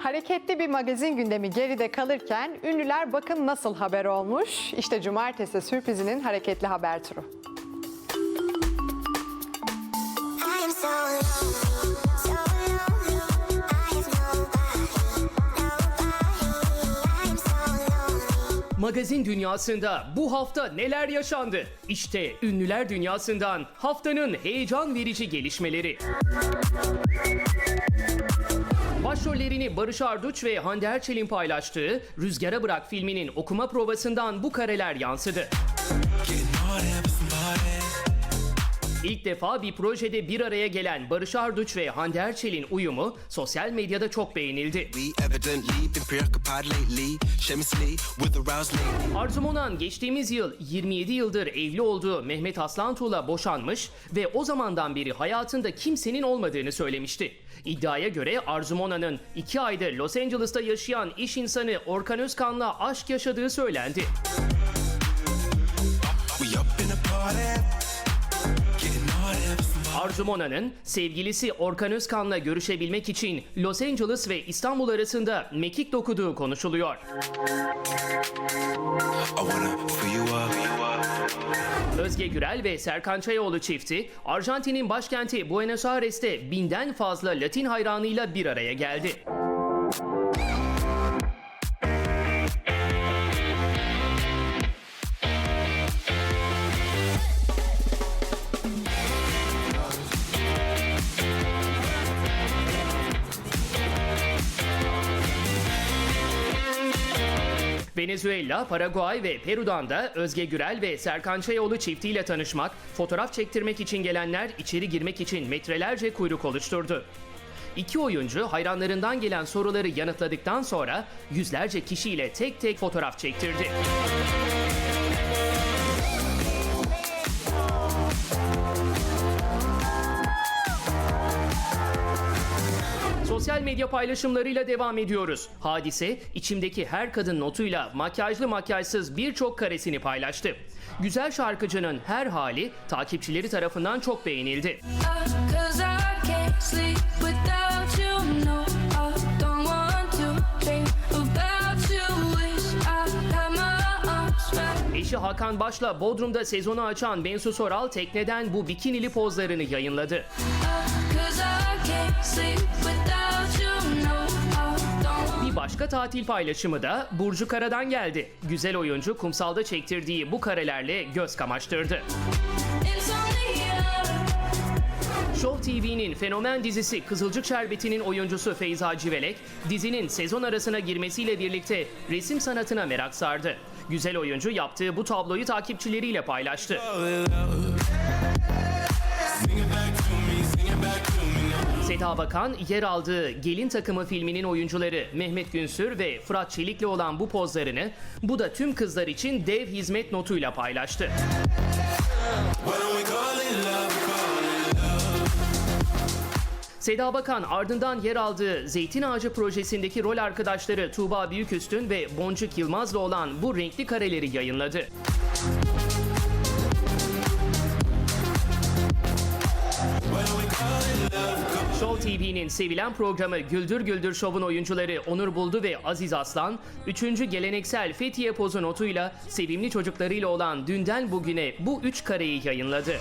Hareketli bir magazin gündemi geride kalırken ünlüler bakın nasıl haber olmuş. İşte cumartesi sürprizinin hareketli haber turu. I am so Magazin dünyasında bu hafta neler yaşandı? İşte ünlüler dünyasından haftanın heyecan verici gelişmeleri. Başrollerini Barış Arduç ve Hande Erçel'in paylaştığı Rüzgara Bırak filminin okuma provasından bu kareler yansıdı. Somebody. İlk defa bir projede bir araya gelen Barış Arduç ve Hande Erçel'in uyumu sosyal medyada çok beğenildi. Arzu Monan geçtiğimiz yıl 27 yıldır evli olduğu Mehmet Aslantuğ'la boşanmış ve o zamandan beri hayatında kimsenin olmadığını söylemişti. İddiaya göre Arzu Monan'ın 2 aydır Los Angeles'ta yaşayan iş insanı Orkan Özkan'la aşk yaşadığı söylendi. We up in the party, Arzu Monan'ın sevgilisi Orkan Özkan'la görüşebilmek için Los Angeles ve İstanbul arasında mekik dokuduğu konuşuluyor. Özge Gürel ve Serkan Çayoğlu çifti Arjantin'in başkenti Buenos Aires'te binden fazla Latin hayranıyla bir araya geldi. Venezuela, Paraguay ve Peru'dan da Özge Gürel ve Serkan Çayoğlu çiftiyle tanışmak, fotoğraf çektirmek için gelenler içeri girmek için metrelerce kuyruk oluşturdu. İki oyuncu hayranlarından gelen soruları yanıtladıktan sonra yüzlerce kişiyle tek tek fotoğraf çektirdi. Sosyal medya paylaşımlarıyla devam ediyoruz. Hadise içimdeki her kadın notuyla makyajlı makyajsız birçok karesini paylaştı. Güzel şarkıcının her hali takipçileri tarafından çok beğenildi. Cause Eşi Hakan Baş'la Bodrum'da sezonu açan Bensu Soral tekneden bu bikinili pozlarını yayınladı. Bir başka tatil paylaşımı da Burcu Kara'dan geldi. Güzel oyuncu kumsalda çektirdiği bu karelerle göz kamaştırdı. Show TV'nin fenomen dizisi Kızılcık Şerbeti'nin oyuncusu Feyza Civelek, dizinin sezon arasına girmesiyle birlikte resim sanatına merak sardı. Güzel oyuncu yaptığı bu tabloyu takipçileriyle paylaştı. Seda Bakan yer aldığı Gelin Takımı filminin oyuncuları Mehmet Günsür ve Fırat Çelik'le olan bu pozlarını bu da tüm kızlar için dev hizmet notuyla paylaştı. Seda Bakan ardından yer aldığı Zeytin Ağacı projesindeki rol arkadaşları Tuğba Büyüküstün ve Boncuk Yılmaz'la olan bu renkli kareleri yayınladı. Show TV'nin sevilen programı Güldür Güldür Show'un oyuncuları Onur Buldu ve Aziz Aslan, 3. geleneksel Fethiye pozu notuyla sevimli çocuklarıyla olan dünden bugüne bu üç kareyi yayınladı.